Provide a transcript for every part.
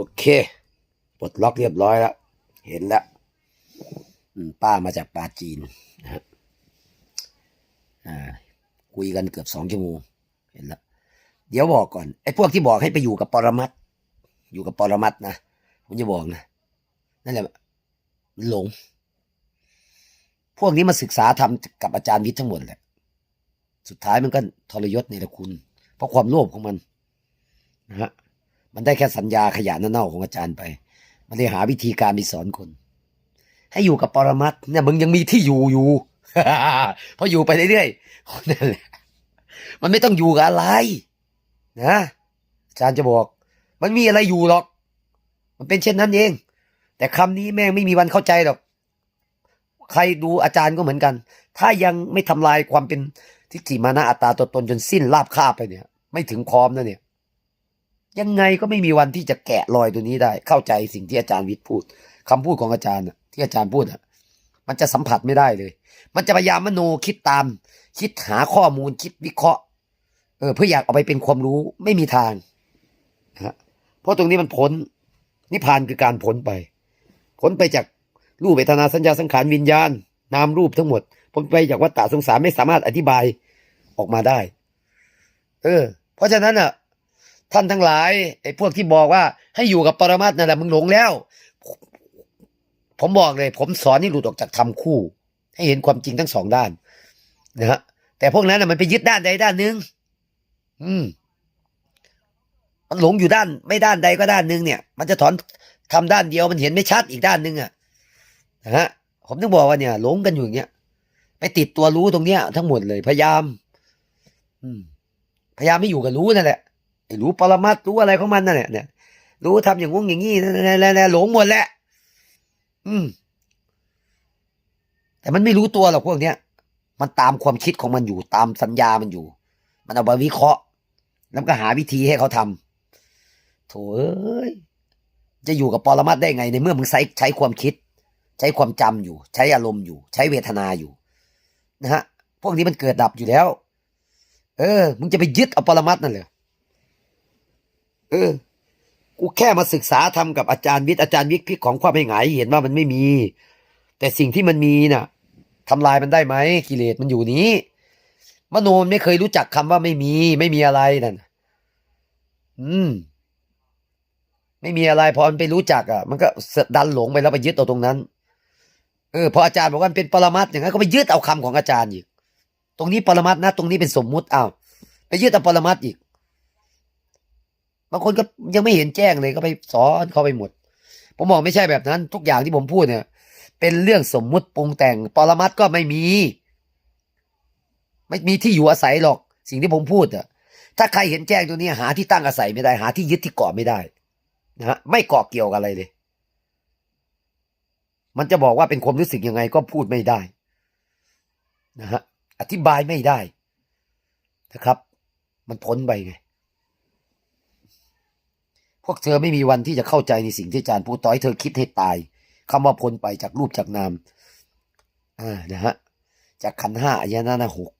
โอเค ปลดล็อกเรียบร้อยแล้ว เห็นแล้วป้ามาจากปาจีนนะฮะอ่าคุยกันเกือบสองชั่วโมงเห็นแล้ว เดี๋ยวบอกก่อนไอ้พวกที่บอกให้ไปอยู่กับปรมัตอยู่กับปรมัตนะผมจะบอกนะนั่นแหละมันหลง พวกนี้มาศึกษาทำกับอาจารย์วิทย์ทั้งหมดแหละสุดท้ายมันก็ทรยศในละคุณ เพราะความโลภของมันนะฮะ มันได้แค่สัญญาขยะเน่าๆของอาจารย์ไป มันเลยหาวิธีการไปสอนคน ให้อยู่กับปรมัตถ์เนี่ยมึงยังมีที่อยู่อยู่เพราะอยู่ไปเรื่อยๆนั่นแหละมันไม่ต้องอยู่กับอะไรนะอาจารย์จะบอก มันมีอะไรอยู่หรอก มันเป็นเช่นนั้นเอง แต่คำนี้แม่งไม่มีวันเข้าใจหรอก ใครดูอาจารย์ก็เหมือนกัน ถ้ายังไม่ทำลายความเป็นทิฏฐิมานะอัตตาตัวตนจนสิ้นราบคาบไปเนี่ย ไม่ถึงพร้อมนะเนี่ย ยังไงก็ไม่มีวันที่จะแกะรอยตัวนี้ได้ เข้าใจสิ่งที่อาจารย์วิทย์พูดคำพูดของอาจารย์ที่อาจารย์พูดอะมันจะสัมผัสไม่ได้เลย มันจะพยายามมโนคิดตาม คิดหาข้อมูลคิดวิเคราะห์ เออ เพื่ออยากเอาไปเป็นความรู้ไม่มีทางนะฮะเพราะตรงนี้มันพ้นนิพพานคือการพ้นไปพ้นไปจากรูปเวทนาสัญญาสังขารวิญญาณ นามรูปทั้งหมดพ้นไปจากวัฏฏะสงสารไม่สามารถอธิบายออกมาได้ เออ เพราะฉะนั้นอะ ท่านทั้งหลายไอ้พวกที่บอกว่า ให้อยู่กับปรมัตถ์นั่นแหละมึงหลงแล้ว ผมบอกเลย ผมสอนนี่หลุดออกจากธรรมคู่ ให้เห็นความจริงทั้งสองด้านนะฮะแต่พวกนั้นน่ะมันไปยึดด้านใดด้านหนึ่งอืม มันหลงอยู่ด้าน ไม่ด้านใดก็ด้านหนึ่งเนี่ย มันจะถอนทำด้านเดียวมันเห็นไม่ชัดอีกด้านหนึ่งอะนะฮะผมต้องบอกว่าเนี่ยหลงกันอยู่อย่างเงี้ยไปติดตัวรู้ตรงเนี้ย ทั้งหมดเลยพยายาม อืม พยายามไม่อยู่กับรู้นั่นแหละ รู้ปรมัตรู้อะไรของมันนั่นแหละเนี่ยรู้ทำอย่างงุ้งอย่างงี้นั่นแหละหลงหมดแหละ อืม แต่มันไม่รู้ตัวหรอกพวกเนี้ยมันตามความคิดของมันอยู่ตามสัญญามันอยู่ มันเอาไปวิเคราะห์ แล้วก็หาวิธีให้เขาทำโถเอ้ยจะอยู่กับปรมัตได้ไงในเมื่อมึงใช้ใช้ความคิด ใช้ความจำอยู่ ใช้อารมณ์อยู่ ใช้เวทนาอยู่ นะฮะ พวกนี้มันเกิดดับอยู่แล้ว เออ มึงจะไปยึดเอาปรมัตนั่นเลย เออ กูแค่มาศึกษาทำกับอาจารย์วิทย์อาจารย์วิทย์พิกของความไม่หงายเห็นว่ามันไม่มี แต่สิ่งที่มันมีน่ะทำลายมันได้ไหมกิเลสมันอยู่นี้ มโนมันไม่เคยรู้จักคำว่าไม่มี ไม่มีอะไรนั่นอืม ไม่มีอะไรพอมันไปรู้จักอะ มันก็ดันหลงไปแล้วไปยึดเอาตรงนั้น เออพออาจารย์บอกว่ามันเป็นปรมัตถ์อย่างนั้นก็ไปยึดเอาคำของอาจารย์อีก ตรงนี้ปรมัตถ์นะ ตรงนี้เป็นสมมุติอ้าวไปยึดเอาปรมัตถ์อีก บางคนก็ยังไม่เห็นแจ้งเลยก็ไปสอนเขาไปหมด ผมบอกไม่ใช่แบบนั้น ทุกอย่างที่ผมพูดเนี่ย เป็นเรื่องสมมุติปรุงแต่งปรมัตก็ไม่มี ไม่มีที่อยู่อาศัยหรอก สิ่งที่ผมพูดอะถ้าใครเห็นแจ้งตัวนี้หาที่ตั้งอาศัยไม่ได้ หาที่ยึดที่เกาะไม่ได้นะฮะไม่เกาะเกี่ยวกับอะไรเลย มันจะบอกว่าเป็นความรู้สึกยังไงก็พูดไม่ได้นะฮะอธิบายไม่ได้นะครับ มันพ้นไปไง พวกเธอไม่มีวันที่จะเข้าใจในสิ่งที่อาจารย์พูดต่อให้เธอคิดให้ตายคำว่าพ้นไปจากรูปจากนามอ่านะฮะจากขันห้าอายนะนะหก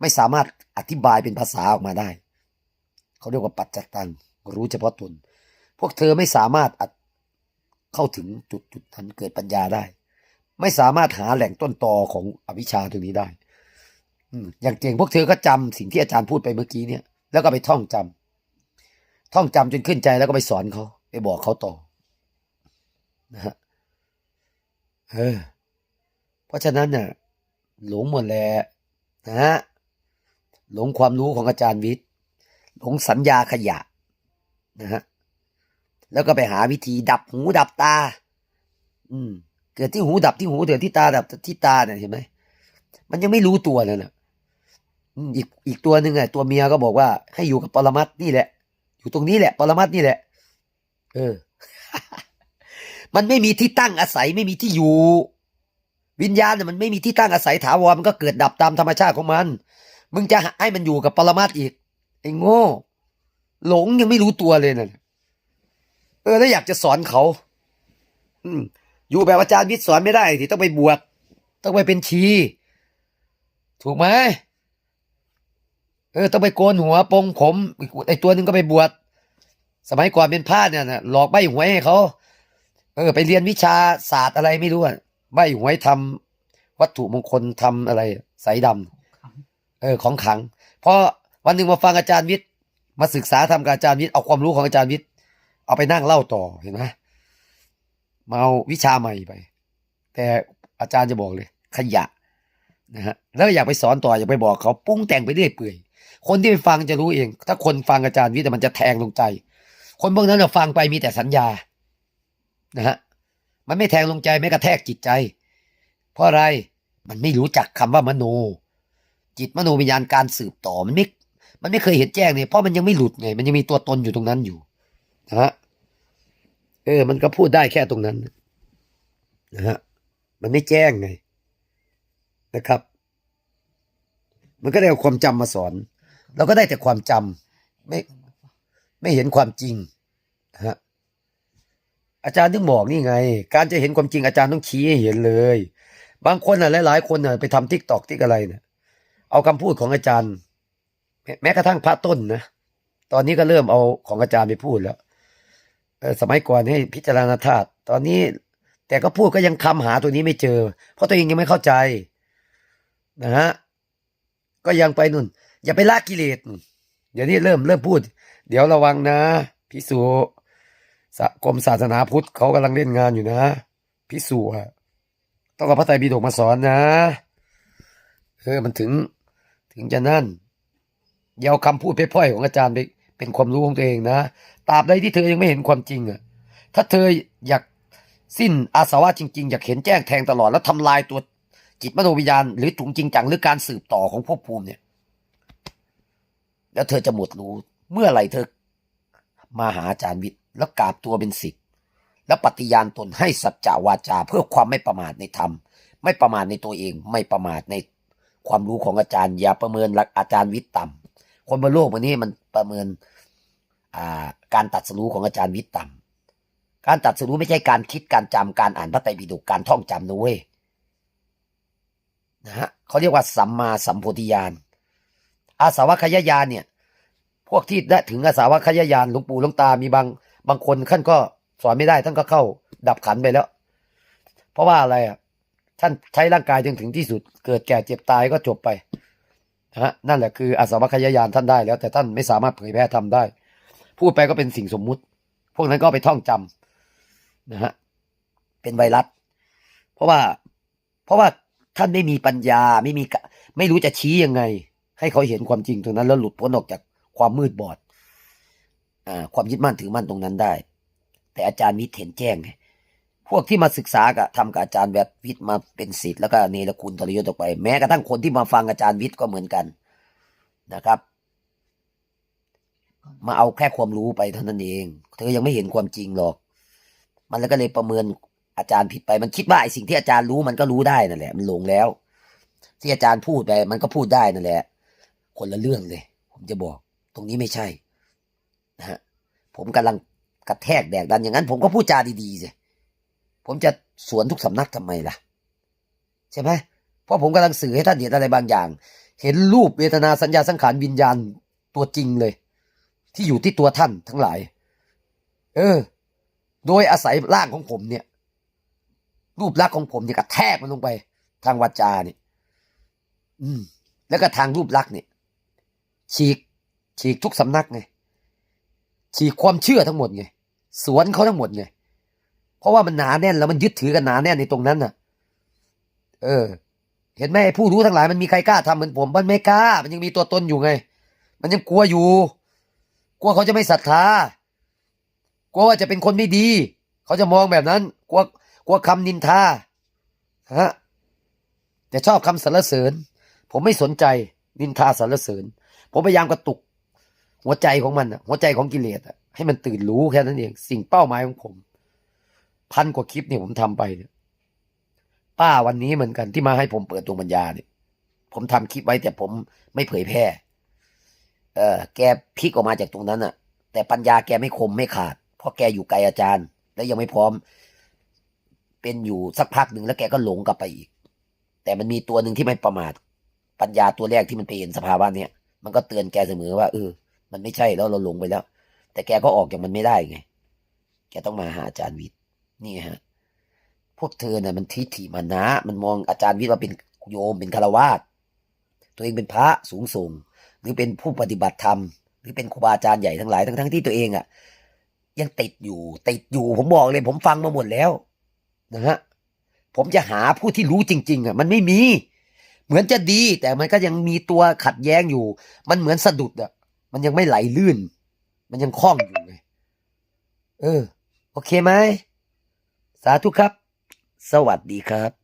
ไม่สามารถอธิบายเป็นภาษาออกมาได้ เขาเรียกว่าปัจจตังรู้เฉพาะตน พวกเธอไม่สามารถเข้าถึงจุดจุดนั้นเกิดปัญญาได้ ไม่สามารถหาแหล่งต้นตอของอวิชชาตรงนี้ได้อือย่างเก่งพวกเธอก็จำสิ่งที่อาจารย์พูดไปเมื่อกี้เนี่ย แล้วก็ไปท่องจำ ท่องจำจนขึ้นใจแล้วก็ไปสอนเขาไปบอกเขาต่อนะฮะเออเพราะฉะนั้นเนี่ยหลงหมดแหละนะฮะหลงความรู้ของอาจารย์วิทย์ หลงสัญญาขยะนะฮะแล้วก็ไปหาวิธีดับหูดับตา อืม เกิดที่หูดับที่หูเกิดที่ตาดับที่ตาเนี่ยเห็นไหมมันยังไม่รู้ตัวเลยนะอืมอีกอีกตัวหนึ่งอะตัวเมียก็บอกว่าให้อยู่กับปรมัตถ์นี่แหละ อยู่ตรงนี้แหละ ปรมัตนี่แหละ เออ มันไม่มีที่ตั้งอาศัยไม่มีที่อยู่ วิญญาณเนี่ยมันไม่มีที่ตั้งอาศัยถาวรมันก็เกิดดับตามธรรมชาติของมัน มึงจะให้มันอยู่กับปรมัตอีกไอ้โง่ หลงยังไม่รู้ตัวเลยนะ่ะเออแล้วอยากจะสอนเขา อืมอยู่แบบอาจารย์วิทย์สอนไม่ได้ที่ต้องไปบวชต้องไปเป็นชี ถูกไหม เออต้องไปโกนหัวปรงผมอีกไอตัวหนึ่งก็ไปบวชสมัยก่อนเป็นพระเนี่ยนะหลอกใบหวยให้เขาเออ ไปเรียนวิชาศาสตร์อะไรไม่รู้อะใบหวยทำวัตถุมงคลทำอะไรสายดำเออของขลังพอวันหนึ่งมาฟังอาจารย์วิทย์มาศึกษาทำกับอาจารย์วิทย์เอาความรู้ของอาจารย์วิทย์เอาไปนั่งเล่าต่อเห็นไหมมาเอาวิชาใหม่ไป แต่อาจารย์จะบอกเลย ขยะนะฮะแล้วอยากไปสอนต่ออยากไปบอกเขาปรุ้งแต่งไปเรื่อยเปื่อย คนที่ไปฟังจะรู้เอง ถ้าคนฟังอาจารย์วิทย์มันจะแทงลงใจ คนพวกนั้นเราฟังไปมีแต่สัญญานะฮะมันไม่แทงลงใจไม่กระแทกจิตใจ เพราะอะไรมันไม่รู้จักคำว่ามโน จิตมโนวิญญาณการสืบต่อมันไม่มันไม่เคยเห็นแจ้งเนี่ยเพราะมันยังไม่หลุดไง มันยังมีตัวตนอยู่ตรงนั้นอยู่นะฮะเออ มันก็พูดได้แค่ตรงนั้นนะฮะมันไม่แจ้งไงนะครับ มันก็ได้เอาความจำมาสอน เราก็ได้แต่ความจำไม่ไม่เห็นความจริงฮะอาจารย์ถึงบอกนี่ไง การจะเห็นความจริงอาจารย์ต้องชี้ให้เห็นเลย บางคนอะหลายๆคนอะไปทำทิกตอกทิกอะไรเนี่ยเอาคำพูดของอาจารย์แม้แม้กระทั่งพระต้นนะตอนนี้ก็เริ่มเอาของอาจารย์ไปพูดแล้วสมัยก่อนให้พิจารณาธาตุตอนนี้แต่ก็พูดก็ยังคำหาตัวนี้ไม่เจอ เพราะตัวเองยังไม่เข้าใจนะฮะก็ยังไปนุ่น อย่าไปละกิเลสเดี๋ยวนี้เริ่มเริ่มพูด เดี๋ยวระวังนะพิสูสกรมศาสนาพุทธเขากำลังเล่นงานอยู่นะพิสูอะต้องเอาพระไตรปิฎกมาสอนนะเออมันถึงถึงจะนั่นอย่าเอาคำพูดเพ่อยของอาจารย์ไปเป็นความรู้ของตัวเองนะตราบใดที่เธอยังไม่เห็นความจริงอะถ้าเธออยากสิ้นอาสวะจริงๆ อยากเห็นแจ้งแทงตลอดแล้วทำลายตัวจิตมโนวิญญาณหรือถุงจริงจังหรือการสืบต่อของภพภูมิเนี่ย แล้วเธอจะหมดรู้ เมื่อไหร่เธอ มาหาอาจารย์วิทย์แล้วกราบตัวเป็นศิษย์แล้วปฏิญาณตนให้สัจจาวาจา เพื่อความไม่ประมาทในธรรม ไม่ประมาทในตัวเอง ไม่ประมาทในความรู้ของอาจารย์ อย่าประเมินหลักอาจารย์วิทย์ต่ำคนบนโลกวันนี้มันประเมินการตัดสรู้ของอาจารย์วิทย์ต่ำการตัดสรู้ไม่ใช่การคิดการจำการอ่านพระไตรปิฎกการท่องจำนะเว้ยนะฮะเขาเรียกว่าสัมมาสัมโพธิญาณ อาสาวะขยายานเนี่ย พวกที่ได้ถึงอาสาวะขยายานหลวงปู่หลวงตามีบางบางคนท่านก็สอนไม่ได้ท่านก็เข้าดับขันไปแล้ว เพราะว่าอะไรอะท่านใช้ร่างกายจนถึงที่สุด เกิดแก่เจ็บตายก็จบไปนะฮะนั่นแหละคืออาสาวะขยายานท่านได้แล้ว แต่ท่านไม่สามารถเผยแพร่ทำได้ พูดไปก็เป็นสิ่งสมมุติ พวกนั้นก็ไปท่องจำนะฮะเป็นไวรัส เพราะว่าเพราะว่าท่านไม่มีปัญญาไม่มีไม่รู้จะชี้ยังไง ให้เขาเห็นความจริงตรงนั้น แล้วหลุดพ้นออกจากความมืดบอดอ่าความยึดมั่นถือมั่นตรงนั้นได้ แต่อาจารย์วิทย์เห็นแจ้งไงพวกที่มาศึกษากับทำกับอาจารย์แบบวิทย์มาเป็นศิษย์แล้วก็เนรคุณทรยศออกไป แม้กระทั่งคนที่มาฟังอาจารย์วิทย์ก็เหมือนกันนะครับ มาเอาแค่ความรู้ไปเท่านั้นเอง เธอยังไม่เห็นความจริงหรอก มันแล้วก็เลยประเมินอาจารย์ผิดไปมันคิดว่าไอ้สิ่งที่อาจารย์รู้มันก็รู้ได้นั่นแหละ มันหลงแล้ว ที่อาจารย์พูดไปมันก็พูดได้นั่นแหละ คนละเรื่องเลย ผมจะบอก ตรงนี้ไม่ใช่นะฮะผมกำลังกระแทกแดกดันอย่างนั้น ผมก็พูดจาดีๆสิผมจะสวนทุกสำนักทำไมล่ะ ใช่ไหมเพราะผมกำลังสื่อให้ท่านเห็นอะไรบางอย่าง เห็นรูปเวทนาสัญญาสังขารวิญญาณตัวจริงเลย ที่อยู่ที่ตัวท่านทั้งหลาย เออ โดยอาศัยร่างของผมเนี่ย รูปลักษณ์ของผมเนี่ยกระแทกมันลงไป ทางวาจาเนี่ย อืม แล้วก็ทางรูปลักษณ์เนี่ย ฉีกฉีกทุกสำนักไงฉีกความเชื่อทั้งหมดไงสวนเขาทั้งหมดไงเพราะว่ามันหนาแน่นแล้วมันยึดถือกันหนาแน่นในตรงนั้นน่ะ เออ เห็นไหมไอ้ผู้รู้ทั้งหลายมันมีใครกล้าทำเหมือนผมมันไม่กล้า มันยังมีตัวตนอยู่ไง มันยังกลัวอยู่ กลัวเขาจะไม่ศรัทธากลัวว่าจะเป็นคนไม่ดี เขาจะมองแบบนั้นกลัวกลัวคำนินทาฮะแต่ชอบคำสรรเสริญ ผมไม่สนใจนินทาสรรเสริญ ผมพยายามกระตุก หัวใจของมันอะหัวใจของกิเลสอะให้มันตื่นรู้แค่นั้นเอง สิ่งเป้าหมายของผม พันกว่าคลิปเนี่ยผมทำไปเนี่ยป้าวันนี้เหมือนกันที่มาให้ผมเปิดดวงปัญญาเนี่ย ผมทำคลิปไว้แต่ผมไม่เผยแพร่ เออแกพลิกออกมาจากตรงนั้นอะแต่ปัญญาแกไม่คมไม่ขาด เพราะแกอยู่ไกลอาจารย์ แล้วยังไม่พร้อม เป็นอยู่สักพักหนึ่งแล้วแกก็หลงกลับไปอีก แต่มันมีตัวหนึ่งที่ไม่ประมาท ปัญญาตัวแรกที่มันไปเห็นสภาวะเนี้ย มันก็เตือนแกเสมอว่าเออ มันไม่ใช่แล้วเราหลงไปแล้ว แต่แกก็ออกจากมันไม่ได้ไง แกต้องมาหาอาจารย์วิทย์นี่ฮะ พวกเธอเนี่ยมันทิฐิมานะ มันมองอาจารย์วิทย์ว่าเป็นโยมเป็นคารวาสตัวเองเป็นพระสูงส่งหรือเป็นผู้ปฏิบัติธรรม หรือเป็นครูบาอาจารย์ใหญ่ทั้งหลายทั้งทั้งที่ตัวเองอะ ยังติดอยู่ติดอยู่ผมบอกเลยผมฟังมาหมดแล้วนะฮะผมจะหาผู้ที่รู้จริง ๆ อะ มันไม่มี เหมือนจะดีแต่มันก็ยังมีตัวขัดแย้งอยู่ มันเหมือนสะดุดอะมันยังไม่ไหลลื่น มันยังคล่องอยู่ไงเออ โอเคไหม สาธุครับ สวัสดีครับ